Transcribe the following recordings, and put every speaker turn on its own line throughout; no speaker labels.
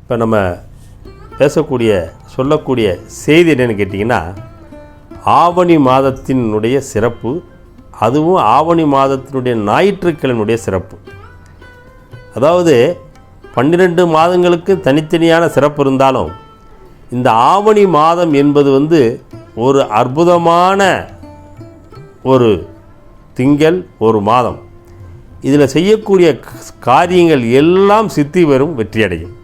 இப்போ நம்ம பேசக்கூடிய சொல்லக்கூடிய செய்தி என்னன்னு கேட்டிங்கன்னா ஆவணி மாதத்தினுடைய சிறப்பு அதுவும் ஆவணி மாதத்தினுடைய ஞாயிற்றுக்கிழமையுடைய சிறப்பு. அதாவது பன்னிரெண்டு மாதங்களுக்கு தனித்தனியான சிறப்பு இருந்தாலும் இந்த ஆவணி மாதம் என்பது வந்து ஒரு அற்புதமான ஒரு திங்கள் ஒரு மாதம். இதில் செய்யக்கூடிய காரியங்கள் எல்லாம் சித்தி வரும் வெற்றியடையும்.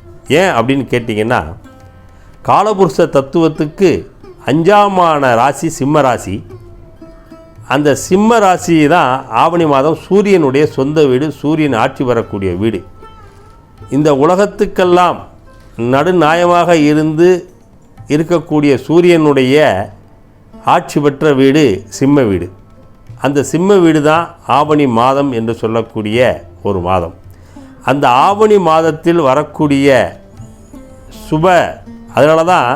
ஏன் அப்படின்னு கேட்டிங்கன்னா காலபுருஷ தத்துவத்துக்கு அஞ்சாமான ராசி சிம்ம ராசி. அந்த சிம்ம ராசி தான் ஆவணி மாதம் சூரியனுடைய சொந்த வீடு சூரியன் ஆட்சி வரக்கூடிய வீடு. இந்த உலகத்துக்கெல்லாம் நடுநாயமாக இருந்து இருக்கக்கூடிய சூரியனுடைய ஆட்சி பெற்ற வீடு சிம்ம வீடு. அந்த சிம்ம வீடு தான் ஆவணி மாதம் என்று சொல்லக்கூடிய ஒரு மாதம். அந்த ஆவணி மாதத்தில் வரக்கூடிய சுப அதனால தான்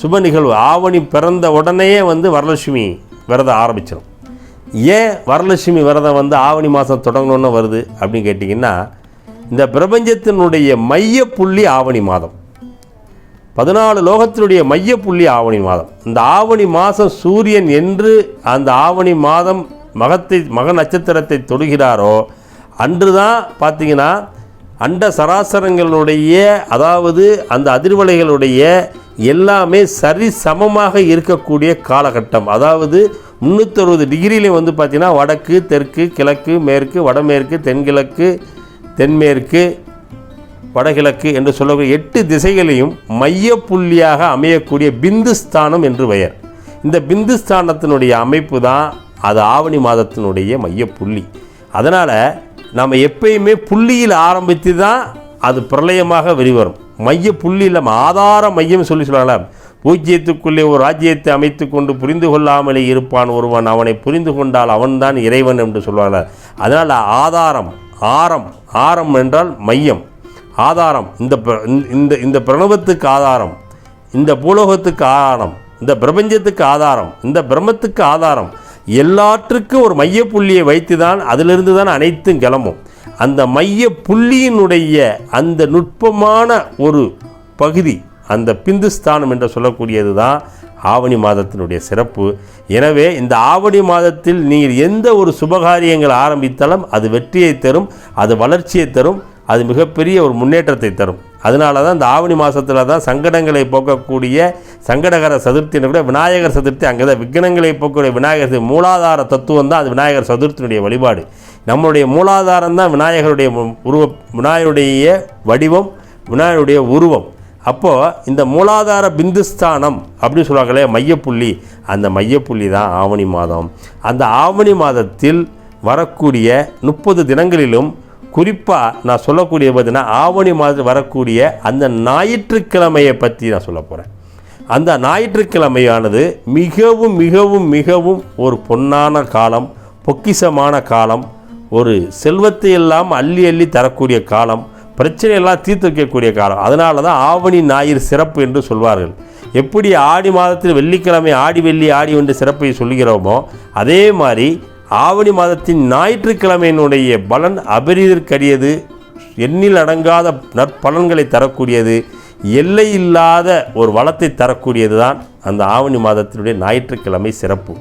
சுப நிகழ்வு. ஆவணி பிறந்த உடனேயே வந்து வரலட்சுமி விரதம் ஆரம்பிச்சிடும் ஏன் வரலட்சுமி விரதம் வந்து ஆவணி மாதம் தொடங்கணுன்னு வருது அப்படின்னு கேட்டிங்கன்னா இந்த பிரபஞ்சத்தினுடைய மைய புள்ளி ஆவணி மாதம். பதினாலு லோகத்தினுடைய மைய புள்ளி ஆவணி மாதம். இந்த ஆவணி மாதம் சூரியன் என்று அந்த ஆவணி மாதம் மகத்தை மக நட்சத்திரத்தை தொடுகிறாரோ அன்று தான் பார்த்தீங்கன்னா அண்ட சராசரங்களுடைய அதாவது அந்த அதிர்வலைகளுடைய எல்லாமே சரி சமமாக இருக்கக்கூடிய காலகட்டம். அதாவது முந்நூற்றறுபது டிகிரியிலையும் வந்து பார்த்திங்கன்னா வடக்கு தெற்கு கிழக்கு மேற்கு வடமேற்கு தென்கிழக்கு தென்மேற்கு வடகிழக்கு என்று சொல்லக்கூடிய எட்டு திசைகளையும் மையப்புள்ளியாக அமையக்கூடிய பிந்துஸ்தானம் என்று பெயர். இந்த பிந்துஸ்தானத்தினுடைய அமைப்பு தான் அது ஆவணி மாதத்தினுடைய மையப்புள்ளி புள்ளி. அதனால் நம்ம எப்பயுமே புள்ளியில் ஆரம்பித்து தான் அது பிரளயமாக வெளிவரும். மைய புள்ளியில் நம்ம ஆதார மையம் சொல்லி சொல்லலாம் பூஜ்ஜியத்துக்குள்ளே ஒரு ராஜ்யத்தை அமைத்து கொண்டு புரிந்து கொள்ளாமலே இருப்பான் ஒருவன். அவனை புரிந்து கொண்டால் அவன்தான் இறைவன் என்று சொல்வார்கள். அதனால் ஆதாரம் ஆரம் ஆரம் என்றால் மையம். ஆதாரம். இந்த பிர- இந்த இந்த பிரணவத்துக்கு ஆதாரம். இந்த பூலோகத்துக்கு ஆதாரம். இந்த பிரபஞ்சத்துக்கு ஆதாரம். இந்த பிரம்மத்துக்கு ஆதாரம். எல்லாற்றுக்கும் ஒரு மைய புள்ளியை வைத்து தான் அதிலிருந்து தான் அனைத்தும் கிளம்பும். அந்த மைய புள்ளியினுடைய அந்த நுட்பமான ஒரு பகுதி அந்த பிந்துஸ்தானம் என்று சொல்லக்கூடியது தான் ஆவணி மாதத்தினுடைய சிறப்பு. எனவே இந்த ஆவணி மாதத்தில் நீங்கள் எந்த ஒரு சுபகாரியங்கள் ஆரம்பித்தாலும் அது வெற்றியை தரும் அது வளர்ச்சியை தரும் அது மிகப்பெரிய ஒரு முன்னேற்றத்தை தரும். அதனால தான் இந்த ஆவணி மாதத்தில் தான் சங்கடங்களை போக்கக்கூடிய சங்கடகர சதுர்த்தின்னு கூட விநாயகர் சதுர்த்தி அங்கே தான் விக்னங்களை போக்கக்கூடிய விநாயகர் மூலாதார தத்துவம் தான் அது விநாயகர் சதுர்த்தியினுடைய வழிபாடு. நம்மளுடைய மூலாதாரம் தான் விநாயகருடைய மு- உருவ விநாயகருடைய வடிவம் விநாயகருடைய உருவம். அப்போது இந்த மூலாதார பிந்துஸ்தானம் அப்படின்னு சொல்லுவாங்களே மையப்புள்ளி அந்த மையப்புள்ளி தான் ஆவணி மாதம். அந்த ஆவணி மாதத்தில் வரக்கூடிய முப்பது தினங்களிலும் குறிப்பாக நான் சொல்லக்கூடிய பார்த்தீங்கன்னா ஆவணி மாதத்தில் வரக்கூடிய அந்த ஞாயிற்றுக்கிழமையை பற்றி நான் சொல்ல போகிறேன் அந்த ஞாயிற்றுக்கிழமையானது மிகவும் மிகவும் மிகவும் ஒரு பொன்னான காலம் பொக்கிஷமான காலம் ஒரு செல்வத்தை எல்லாம் அள்ளி அள்ளி தரக்கூடிய காலம் பிரச்சனையெல்லாம் தீர்த்து வைக்கக்கூடிய காலம். அதனால தான் ஆவணி ஞாயிறு சிறப்பு என்று சொல்வார்கள். எப்படி ஆடி மாதத்தில் வெள்ளிக்கிழமை ஆடி வெள்ளி ஆடி என்று சிறப்பை சொல்கிறோமோ அதே மாதிரி ஆவணி மாதத்தின் ஞாயிற்றுக்கிழமையினுடைய பலன் அபரிதற்கரியது. எண்ணில் அடங்காத நற்பலன்களை தரக்கூடியது. எல்லை இல்லாத ஒரு வளத்தை தரக்கூடியது தான் அந்த ஆவணி மாதத்தினுடைய ஞாயிற்றுக்கிழமை சிறப்பு.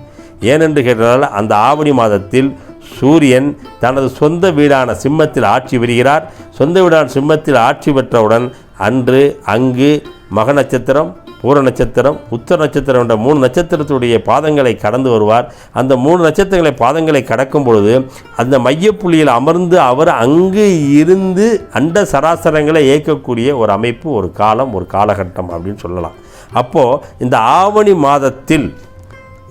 ஏனென்று கேட்டதால் அந்த ஆவணி மாதத்தில் சூரியன் தனது சொந்த வீடான சிம்மத்தில் ஆட்சி பெறுகிறார். சொந்த வீடான சிம்மத்தில் ஆட்சி பெற்றவுடன் அன்று அங்கு மக நட்சத்திரம் பூர நட்சத்திரம் உத்தர நட்சத்திரம் என்ற மூணு நட்சத்திரத்துடைய பாதங்களை கடந்து வருவார். அந்த மூணு நட்சத்திரங்களை பாதங்களை கடக்கும் பொழுது அந்த மையப்புள்ளியில் அமர்ந்து அவர் அங்கு இருந்து அண்ட சராசரங்களை இயக்கக்கூடிய ஒரு அமைப்பு ஒரு காலம் ஒரு காலகட்டம் அப்படின்னு சொல்லலாம். அப்போது இந்த ஆவணி மாதத்தில்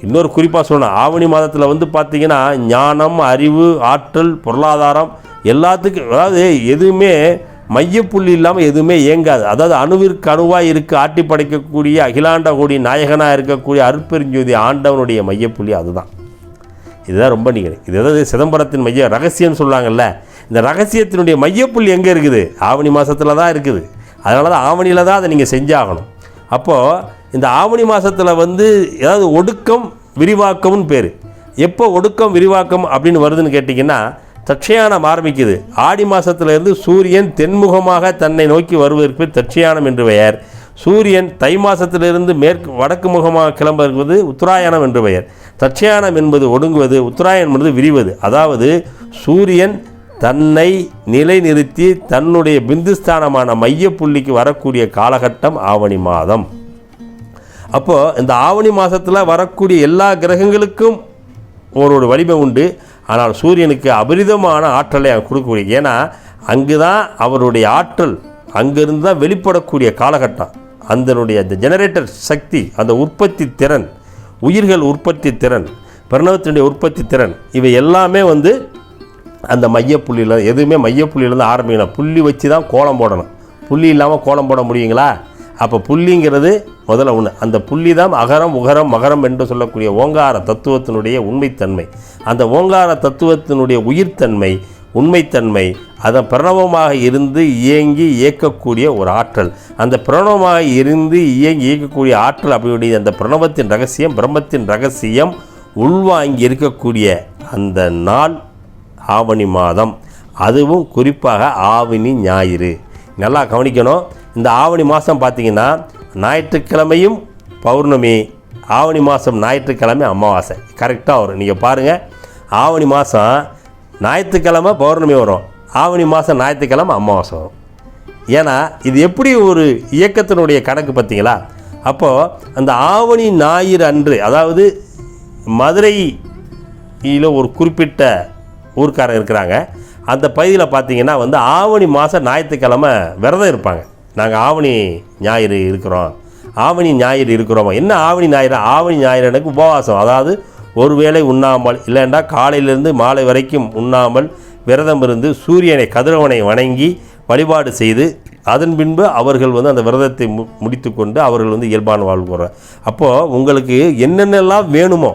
இன்னொரு குறிப்பாக சொல்லணும் ஆவணி மாதத்தில் வந்து பார்த்திங்கன்னா ஞானம் அறிவு ஆற்றல் பொருளாதாரம் எல்லாத்துக்கும் அதாவது எதுவுமே மையப்புள்ளி இல்லாமல் எதுவுமே இயங்காது. அதாவது அணுவிற்கு அணுவாக இருக்க ஆட்டி படைக்கக்கூடிய அகிலாண்ட கோடி நாயகனாக இருக்கக்கூடிய அருட்பெருஞ்சோதி ஆண்டவனுடைய மையப்புள்ளி அதுதான். இதுதான் ரொம்ப நிகழ்வு இது அதாவது சிதம்பரத்தின் மைய ரகசியம்னு சொல்லுவாங்கல்ல இந்த ரகசியத்தினுடைய மையப்புள்ளி எங்கே இருக்குது? ஆவணி மாதத்தில் தான் இருக்குது. அதனால தான் ஆவணியில் தான் அதை நீங்கள் செஞ்சாகணும். அப்போது இந்த ஆவணி மாதத்தில் வந்து ஏதாவது ஒடுக்கம் விரிவாக்கம்னு பேர். எப்போ ஒடுக்கம் விரிவாக்கம் அப்படின்னு வருதுன்னு கேட்டிங்கன்னா தட்சயானம் ஆரம்பிக்குது ஆடி மாதத்திலிருந்து சூரியன் தென்முகமாக தன்னை நோக்கி வருவதற்கு தட்சயானம் என்று பெயர். சூரியன் தை மாதத்திலிருந்து மேற்கு வடக்கு முகமாக கிளம்புவது உத்தராயணம் என்று பெயர். தட்சயானம் என்பது ஒடுங்குவது உத்தராயணம் என்பது விரிவது. அதாவது சூரியன் தன்னை நிலைநிறுத்தி தன்னுடைய பிந்துஸ்தானமான மையப்புள்ளிக்கு வரக்கூடிய காலகட்டம் ஆவணி மாதம். அப்போது இந்த ஆவணி மாதத்தில் வரக்கூடிய எல்லா கிரகங்களுக்கும் ஒரு ஒரு வலிமை உண்டு. ஆனால் சூரியனுக்கு அபரிதமான ஆற்றலை அவர் கொடுக்கக்கூடிய ஏன்னா அங்கு தான் அவருடைய ஆற்றல் அங்கிருந்து தான் வெளிப்படக்கூடிய காலகட்டம். அதனுடைய அந்த ஜெனரேட்டர் சக்தி அந்த உற்பத்தி திறன் உயிர்கள் உற்பத்தி திறன் பிரணவத்தினுடைய உற்பத்தி திறன் இவை எல்லாமே வந்து அந்த மையப்புள்ளியில் எதுவுமே மையப்புள்ளியிலேருந்து ஆரம்பிக்கணும் புள்ளி வச்சு தான் கோலம் போடணும். புள்ளி இல்லாமல் கோலம் போட முடியுங்களா? அப்போ புள்ளிங்கிறது முதல்ல ஒன்று அந்த புள்ளி தான் அகரம் உகரம் மகரம் என்று சொல்லக்கூடிய ஓங்கார தத்துவத்தினுடைய உண்மைத்தன்மை. அந்த ஓங்கார தத்துவத்தினுடைய உயிர்த்தன்மை உண்மைத்தன்மை அதன் பிரணவமாக இருந்து இயங்கி இயக்கக்கூடிய ஒரு ஆற்றல். அந்த பிரணவமாக இருந்து இயங்கி இயக்கக்கூடிய ஆற்றல் அப்படியுடைய அந்த பிரணவத்தின் ரகசியம் பிரம்மத்தின் ரகசியம் உள்வாங்கி இருக்கக்கூடிய அந்த நாள் ஆவணி மாதம். அதுவும் குறிப்பாக ஆவணி ஞாயிறு. நல்லா கவனிக்கணும். இந்த ஆவணி மாதம் பார்த்தீங்கன்னா ஞாயிற்றுக்கிழமையும் பௌர்ணமி ஆவணி மாதம் ஞாயிற்றுக்கிழமை அமாவாசை. கரெக்டாக வரும். நீங்கள் பாருங்கள் ஆவணி மாதம் ஞாயிற்றுக்கிழமை பௌர்ணமி வரும். ஆவணி மாதம் ஞாயிற்றுக்கிழமை அமாவாசை வரும். ஏன்னா இது எப்படி ஒரு இயக்கத்தினுடைய கணக்கு பார்த்தீங்களா? அப்போது அந்த ஆவணி ஞாயிறு அன்று அதாவது மதுரையில் ஒரு குறிப்பிட்ட ஊர்க்காரங்க இருக்கிறாங்க. அந்த பகுதியில் பார்த்தீங்கன்னா வந்து ஆவணி மாதம் ஞாயிற்றுக்கிழமை விரதம் இருப்பாங்க. நாங்கள் ஆவணி ஞாயிறு இருக்கிறோம். ஆவணி ஞாயிறு இருக்கிறோம்? என்ன ஆவணி ஞாயிறு? ஆவணி ஞாயிறு எனக்கு உபவாசம். அதாவது ஒருவேளை உண்ணாமல் இல்லைண்டா காலையிலிருந்து மாலை வரைக்கும் உண்ணாமல் விரதம் இருந்து சூரியனை கதிரவனை வணங்கி வழிபாடு செய்து அதன் பின்பு அவர்கள் வந்து அந்த விரதத்தை மு முடித்துக்கொண்டு அவர்கள் வந்து இயல்பான வாழ்வு போகிறார் அப்போது உங்களுக்கு என்னென்னலாம் வேணுமோ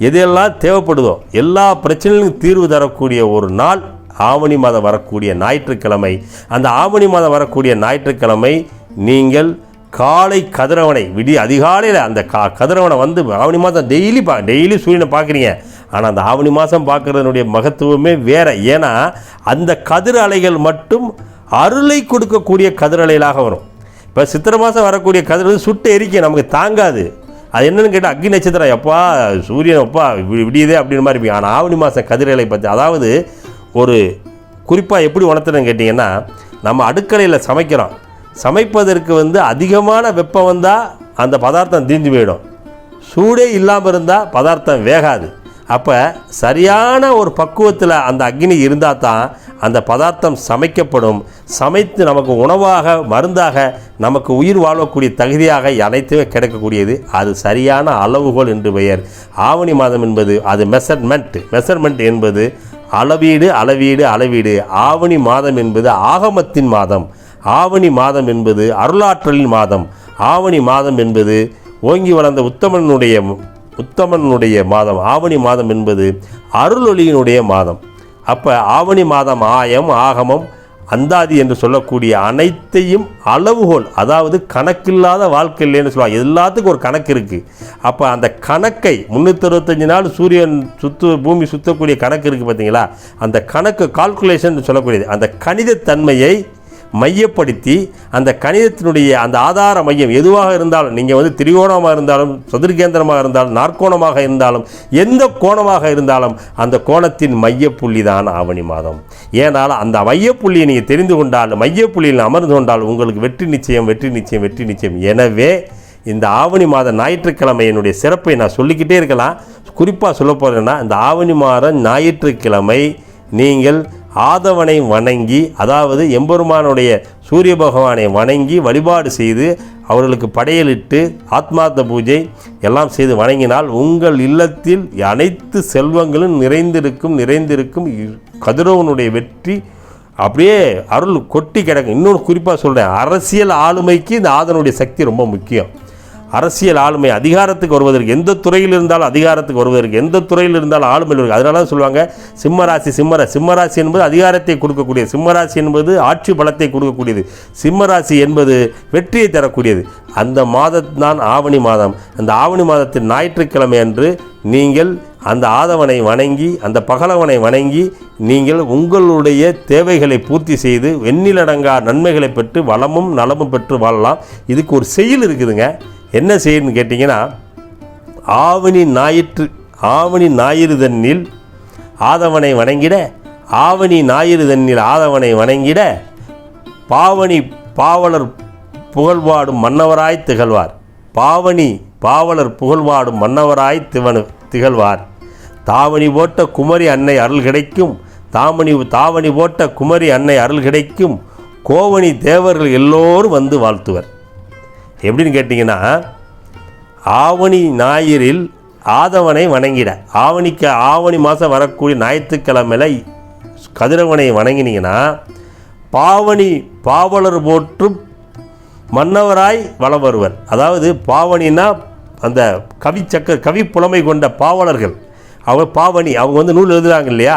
எதெல்லாம் தேவைப்படுதோ எல்லா பிரச்சனைகளுக்கும் தீர்வு தரக்கூடிய ஒரு நாள் ஆவணி மாதம் வரக்கூடிய ஞாயிற்றுக்கிழமை அந்த ஆவணி மாதம் வரக்கூடிய ஞாயிற்றுக்கிழமை நீங்கள் காலை கதிரவனை விடிய அதிகாலையில் அந்த கா கதிரவனை வந்து ஆவணி மாதம் டெய்லி பா டெய்லி சூரியனை பார்க்குறீங்க. ஆனால் அந்த ஆவணி மாதம் பார்க்குறதுனுடைய மகத்துவமே வேறு. ஏன்னா அந்த கதிர் அலைகள் மட்டும் அருளை கொடுக்கக்கூடிய கதிர் அலைகளாக வரும். இப்போ சித்திரை மாதம் வரக்கூடிய கதிர் வந்து சுட்டு எரிக்க நமக்கு தாங்காது. அது என்னென்னு கேட்டால் அக்னி நட்சத்திரம் எப்பா சூரியன் எப்பா வி- விடியுதே அப்படின்னு மாதிரி இருப்பீங்க ஆனால் ஆவணி மாதம் கதிரலை பற்றி அதாவது ஒரு குறிப்பாக எப்படி உணர்த்துறேன்னு கேட்டிங்கன்னா நம்ம அடுக்கலையில் சமைக்கிறோம். சமைப்பதற்கு வந்து அதிகமான வெப்பம் வந்தால் அந்த பதார்த்தம் தீஞ்சு போயிடும். சூடே இல்லாமல் இருந்தால் பதார்த்தம் வேகாது. அப்போ சரியான ஒரு பக்குவத்தில் அந்த அக்னி இருந்தால் தான் அந்த பதார்த்தம் சமைக்கப்படும். சமைத்து நமக்கு உணவாக மருந்தாக நமக்கு உயிர் வாழக்கூடிய தகுதியாக அனைத்துமே கிடைக்கக்கூடியது. அது சரியான அளவுகோல் என்று பெயர். ஆவணி மாதம் என்பது அது மெஷர்மெண்ட் மெஷர்மெண்ட் என்பது அளவீடு அளவீடு அளவீடு. ஆவணி மாதம் என்பது ஆகமத்தின் மாதம். ஆவணி மாதம் என்பது அருளாற்றலின் மாதம். ஆவணி மாதம் என்பது ஓங்கி வளர்ந்த உத்தமனுடைய உத்தமனுடைய மாதம். ஆவணி மாதம் என்பது அருளொளியினுடைய மாதம். அப்போ ஆவணி மாதம் ஆயம் ஆகமம் அந்தாதி என்று சொல்லக்கூடிய அனைத்தையும் அளவுகோல் அதாவது கணக்கில்லாத வாழ்க்கை இல்லைன்னு சொல்லுவாங்க. எல்லாத்துக்கும் ஒரு கணக்கு இருக்குது அப்போ அந்த கணக்கை முந்நூற்றி நாள் சூரியன் சுத்து பூமி சுற்றக்கூடிய கணக்கு இருக்குது பார்த்தீங்களா அந்த கணக்கு கால்குலேஷன் சொல்லக்கூடியது. அந்த கணிதத்தன்மையை மையப்படுத்தி அந்த கணிதத்தினுடைய அந்த ஆதார மையம் எதுவாக இருந்தாலும் நீங்கள் வந்து திரிகோணமாக இருந்தாலும் சதுர்கேந்திரமாக இருந்தாலும் நாற்கோணமாக இருந்தாலும் எந்த கோணமாக இருந்தாலும் அந்த கோணத்தின் மையப்புள்ளி தான் ஆவணி மாதம். ஏனால் அந்த மையப்புள்ளியை நீங்கள் தெரிந்து கொண்டால் மையப்புள்ளியில் அமர்ந்து கொண்டால் உங்களுக்கு வெற்றி நிச்சயம் வெற்றி நிச்சயம் வெற்றி நிச்சயம். எனவே இந்த ஆவணி மாத ஞாயிற்றுக்கிழமையினுடைய சிறப்பை நான் சொல்லிக்கிட்டே இருக்கலாம். குறிப்பாக சொல்ல போகிறேன்னா இந்த ஆவணி மாதம் ஞாயிற்றுக்கிழமை நீங்கள் ஆதவனை வணங்கி அதாவது எம்பெருமானுடைய சூரிய பகவானை வணங்கி வழிபாடு செய்து அவர்களுக்கு படையலிட்டு ஆத்மார்த்த பூஜை எல்லாம் செய்து வணங்கினால் உங்கள் இல்லத்தில் அனைத்து செல்வங்களும் நிறைந்திருக்கும் நிறைந்திருக்கும். கதிரவனுடைய வெற்றி அப்படியே அருள் கொட்டி கிடக்கும். இன்னொன்று குறிப்பாக சொல்கிறேன் அரசியல் ஆளுமைக்கு இந்த ஆதனுடைய சக்தி ரொம்ப முக்கியம். அரசியல் ஆளுமை அதிகாரத்துக்கு வருவதற்கு எந்த துறையில் இருந்தாலும் அதிகாரத்துக்கு வருவதற்கு எந்த துறையில் இருந்தாலும் ஆளுமை இருக்கு அதனால தான் சொல்லுவாங்க சிம்மராசி சிம்மர சிம்மராசி என்பது அதிகாரத்தை கொடுக்கக்கூடியது. சிம்மராசி என்பது ஆட்சி பலத்தை கொடுக்கக்கூடியது. சிம்மராசி என்பது வெற்றியை தரக்கூடியது. அந்த மாதம்தான் ஆவணி மாதம். அந்த ஆவணி மாதத்தின் ஞாயிற்றுக்கிழமை அன்று நீங்கள் அந்த ஆதவனை வணங்கி அந்த பகலவனை வணங்கி நீங்கள் உங்களுடைய தேவைகளை பூர்த்தி செய்து வெண்ணிலடங்கா நன்மைகளை பெற்று வளமும் நலமும் பெற்று வாழலாம். இதுக்கு ஒரு செயல் இருக்குதுங்க. என்ன செய்யணும்னு கேட்டிங்கன்னா ஆவணி ஞாயிற்று ஆவணி ஞாயிறு தன்னில் ஆதவனை வணங்கிட ஆவணி ஞாயிறு தன்னில் ஆதவனை வணங்கிட பாவணி பாவலர் புகழ்வாடும் மன்னவராய் திகழ்வார். பாவணி பாவலர் புகழ்வாடும் மன்னவராய் திவனு திகழ்வார். தாவணி போட்ட குமரி அன்னை அருள் கிடைக்கும். தாமணி தாவணி போட்ட குமரி அன்னை அருள் கிடைக்கும். கோவணி தேவர்கள் எல்லோரும் வந்து வாழ்த்துவர். எப்படின்னு கேட்டிங்கன்னா ஆவணி ஞாயிறில் ஆதவனை வணங்கிட. ஆவணிக்கு ஆவணி மாதம் வரக்கூடிய ஞாயிற்றுக்கிழமையில் கதிரவனை வணங்கினீங்கன்னா பாவணி பாவலர் போற்றும் மன்னவராய் வளம் வருவர். அதாவது பாவணின்னா அந்த கவி சக்க கவி புலமை கொண்ட பாவலர்கள். அவங்க பாவணி அவங்க வந்து நூல் எழுதுகிறாங்க இல்லையா?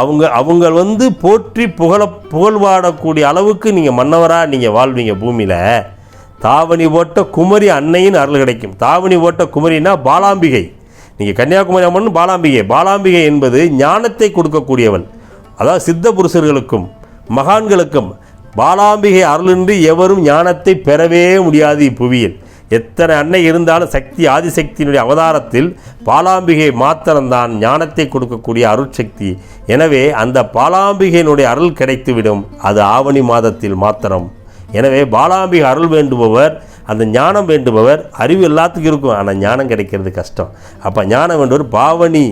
அவங்க அவங்க வந்து போற்றி புகழ புகழ்வாடக்கூடிய அளவுக்கு நீங்கள் மன்னவராக நீங்கள் வாழ்வீங்க பூமியில். தாவணி போட்ட குமரி அன்னையின் அருள் கிடைக்கும். தாவணி போட்ட குமரினா பாலாம்பிகை. நீங்கள் கன்னியாகுமரி அம்மன் பாலாம்பிகை. பாலாம்பிகை என்பது ஞானத்தை கொடுக்கக்கூடியவள் அதாவது சித்த புருஷர்களுக்கும் மகான்களுக்கும் பாலாம்பிகை அருளின்றி எவரும் ஞானத்தை பெறவே முடியாது இப்புவியில். எத்தனை அன்னை இருந்தாலும் சக்தி ஆதிசக்தியினுடைய அவதாரத்தில் பாலாம்பிகை மாத்திரம்தான் ஞானத்தை கொடுக்கக்கூடிய அருட்சக்தி. எனவே அந்த பாலாம்பிகையினுடைய அருள் கிடைத்துவிடும். அது ஆவணி மாதத்தில் மாத்திரம். எனவே பாலாம்பிகை அருள் வேண்டுபவர் அந்த ஞானம் வேண்டுபவர் அறிவு எல்லாத்துக்கும் இருக்கும். ஆனால் ஞானம் கிடைக்கிறது கஷ்டம். அப்போ ஞானம் வேண்டுவர் பாவனி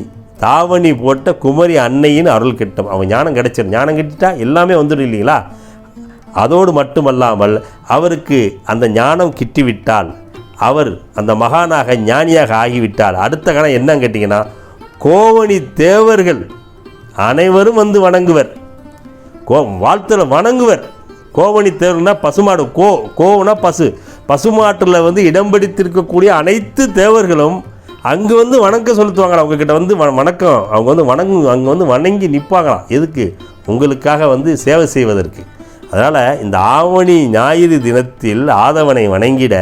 தாவணி போட்ட குமரி அன்னையின் அருள் கிட்டும். அவன் ஞானம் கிடைச்சிடும் ஞானம் கிட்டிட்டா எல்லாமே வந்துடும் இல்லைங்களா? அதோடு மட்டுமல்லாமல் அவருக்கு அந்த ஞானம் கிட்டிவிட்டால் அவர் அந்த மகானாக ஞானியாக ஆகிவிட்டால் அடுத்த கணம் என்னன்னு கேட்டிங்கன்னா கோவணி தேவர்கள் அனைவரும் வந்து வணங்குவர். கோ வாழ்த்துல வணங்குவர். கோவணி தேர்னா பசுமாடு. கோ கோவனா பசு. பசுமாட்டில் வந்து இடம் பிடித்திருக்கக்கூடிய அனைத்து தேவர்களும் அங்கே வந்து வணக்கம் செலுத்துவாங்களா? அவங்கக்கிட்ட வந்து வணக்கம். அவங்க வந்து வணங்கு அங்கே வந்து வணங்கி நிற்பாங்களாம் எதுக்கு? உங்களுக்காக வந்து சேவை செய்வதற்கு. அதனால் இந்த ஆவணி ஞாயிறு தினத்தில் ஆதவனை வணங்கிட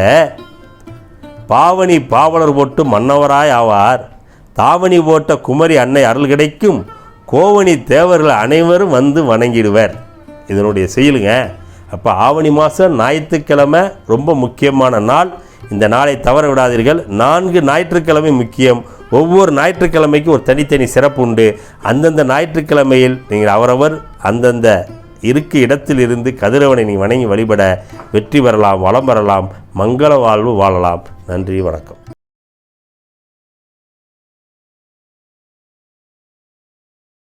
பாவனி பாவலர் போட்டு மன்னவராய் ஆவார். தாவணி போட்ட குமரி அன்னை அருள் கிடைக்கும். கோவணி தேவர்கள் அனைவரும் வந்து வணங்கிடுவர். இதனுடைய செயலுங்க. அப்போ ஆவணி மாதம் ஞாயிற்றுக்கிழமை ரொம்ப முக்கியமான நாள். இந்த நாளை தவற விடாதீர்கள். நான்கு ஞாயிற்றுக்கிழமை முக்கியம். ஒவ்வொரு ஞாயிற்றுக்கிழமைக்கும் ஒரு தனித்தனி சிறப்பு உண்டு. அந்தந்த ஞாயிற்றுக்கிழமையில் நீங்கள் அவரவர் அந்தந்த இருக்கு இடத்தில் இருந்து கதிரவனை நீ வணங்கி வழிபட வெற்றி பெறலாம் வளம் பெறலாம் மங்கள வாழ்வு வாழலாம். நன்றி வணக்கம்.